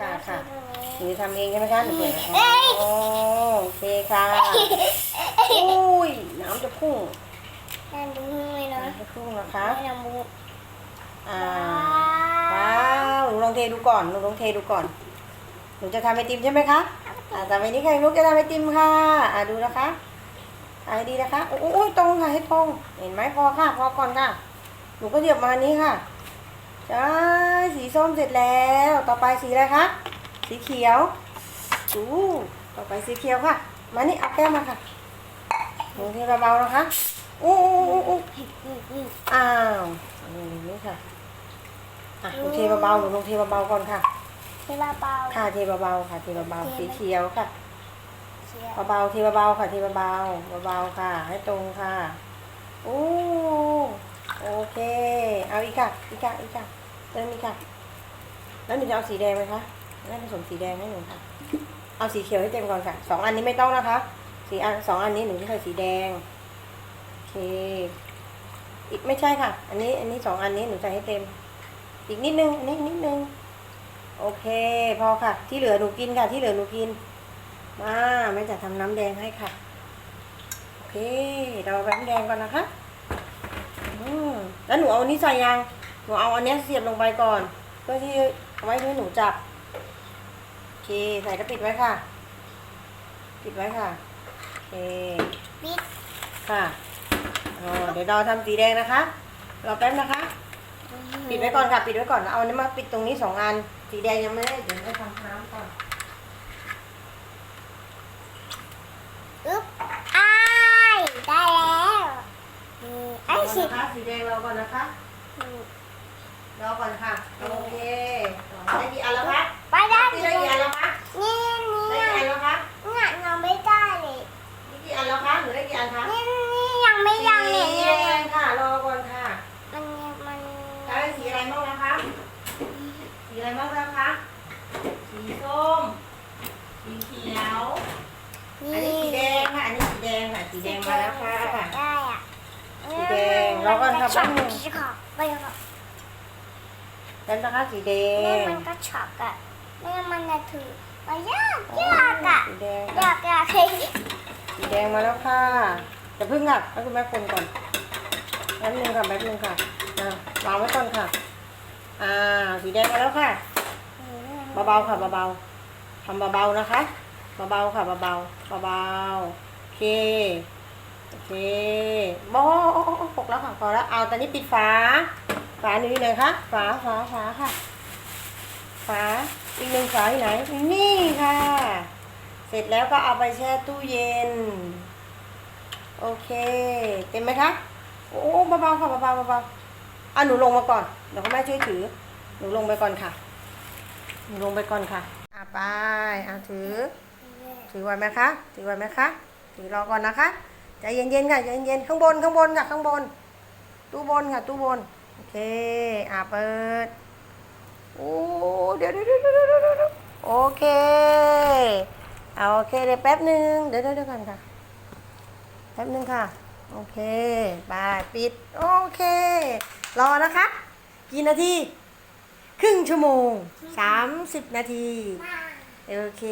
ค่ะค่ะหนูทำเองใช่ไหมคะหนูเปิดเอ้ยอ๋อโอเคค่ะ อุ้ย น้ำจะพุ่งนั่นดูเลยเนาะน้ำจะพุ่งนะคะไม่นำบุกอ่าว้าวหนูลองเทดูก่อนหนูลองเทดูก่อน หนูจะทำไอติมใช่ไหมคะอ่าแต่วันนี้ใครลูกจะทำไอติมค่ะอ่าดูนะคะถ่ายดีนะคะโอ้โอ้ยตรงค่ะให้ตรง เห็นไหมพอค่ะ พอก่อนค่ะ หนูก็เหยียบมานี้ค่ะ ใช่สีส้มเสร็จแล้ว ต่อไปสีอะไรคะสีเขียวอู้ต่อไปสีเขียวค่ะ มานี่เอาแก้วมาค่ะหนูเทเบาๆนะคะอู้อู้อู้อู้อ้าวอย่างนี้ค่ะอะหนูเทเบาๆหนูลงเทเบาๆก่อนค่ะที่เบาค่ะเทเบาๆค่ะเทเบาๆสีเขียวค่ะๆเชียร์เบาๆเทเบาๆค่ะเทเบาๆเบาๆค่ะ ให้ตรงค่ะโอ้ โอเค เอาอีกค่ะอีกค่ะอีกค่ะเติมอีกค่ะ แล้วหนูจะเอาสีแดงไหมคะแม่ผสมสีแดงให้หนูค่ะ เอาสีเขียวให้เต็มก่อนค่ะ สองอันนี้ไม่ต้องนะคะ สีอันสองอันนี้หนูจะใส่สีแดง โอเค อีกไม่ใช่ค่ะ อันนี้ อันนี้สองอันนี้หนูใส่ให้เต็ม อีกนิดนึง อันนี้นิดนึง โอเค พอค่ะ ที่เหลือหนูกินค่ะ ที่เหลือหนูกิน มาแม่จะทำน้ำแดงให้ค่ะ โอเค เราเอาน้ำแดงก่อนนะคะ อืมแล้วหนูเอาอันนี้ใส่ยัง หนูเอาอันเนี้ยเสียบลงไปก่อน เพื่อที่เอาไว้ให้หนูจับ โอเค ใส่ก็ปิดไว้ค่ะ ปิดไว้ค่ะ โอเค ปิดค่ะอ๋อเดี๋ยวเราทำสีแดงนะคะ รอแป๊บนะคะ ปิดไว้ก่อนค่ะ ปิดไว้ก่อน เอาอันนี้มาปิดตรงนี้สองอัน สีแดงยังไม่ได้ เดี๋ยวให้ทำน้ำก่อน อึ๊บอ้ายได้แล้วนี่ไอ้ รอสินะคะสีแดงรอก่อนนะคะรอก่อนค่ะโอเคได้กี่อันแล้วคะไปได้นี่เลได้ยกี่อันแล้วคะนี่ได้นี่กี่อันแล้วคะเนี่ยยังไม่ได้เลยนี่กี่อันแล้วคะหนูได้กี่อันคะนี่นี่ยังไม่ยังเนี่ยสีเนี่ยแดงค่ะรอก่อนค่ะมันมันได้สีอะไรบ้างนะคะสีอะไรบ้างนะคะสีส้มสีเขียวอันนี้สีแดงค่ะอันนี้สีแดงค่ะสีแดงมาแล้วค่ะได้อะสี แดงเราก็ทำช็อบ้างกช็อกไปค่ะแล้วนะคะสีแดแม่งมันก็ช็อกอะแม่มันจะถือมายากยากอะสีแดงยากยากเลยสีแดงมาแล้วค่ะจะพึ่งค่ะให้คุณแม่คนก่อนแป๊บนึงค่ะแป๊บนึงค่ะอ่าวางไว้ก่อนค่ะ อ่า สีแดงมาแล้วค่ะเบาๆค่ะเบาๆทำเบาๆนะคะเบาๆค่ะเบาๆเบาๆโอเค โอเคบอหกแล้วค่ะพอแล้ว เอาตอนนี้ปิดฝา ฝาหนูอยู่ไหนคะ ฝา ฝา ฝาค่ะ ฝา อีกหนึ่งฝาอยู่ไหน นี่ค่ะ เสร็จแล้วก็เอาไปแช่ตู้เย็น โอเค เต็มไหมคะ โอ้เบาๆค่ะเบาๆเบาๆอะหนูลงมาก่อน เดี๋ยวคุณแม่ช่วยถือ หนูลงไปก่อนค่ะ หนูลงไปก่อนค่ะ อะไป อะถือ ถือไว้ไหมคะ ถือไว้ไหมคะ ถือรอก่อนนะคะ ใจเย็นๆค่ะใจเย็นๆข้างบนข้างบนค่ะข้างบน ตู้บนค่ะตู้บน โอเค อะเปิด โอ้เดี๋ยวเดี๋ยวเดี๋ยวเดี๋ยวโอเคเอาโอเคเดี๋ยวแป๊บหนึ่งเดี๋ยวเดี๋ยวเดี๋ยวกันค่ะ แป๊บหนึ่งค่ะ โอเคบายปิด โอเค รอนะคะ กี่นาที ครึ่งชั่วโมง30นาที โอเค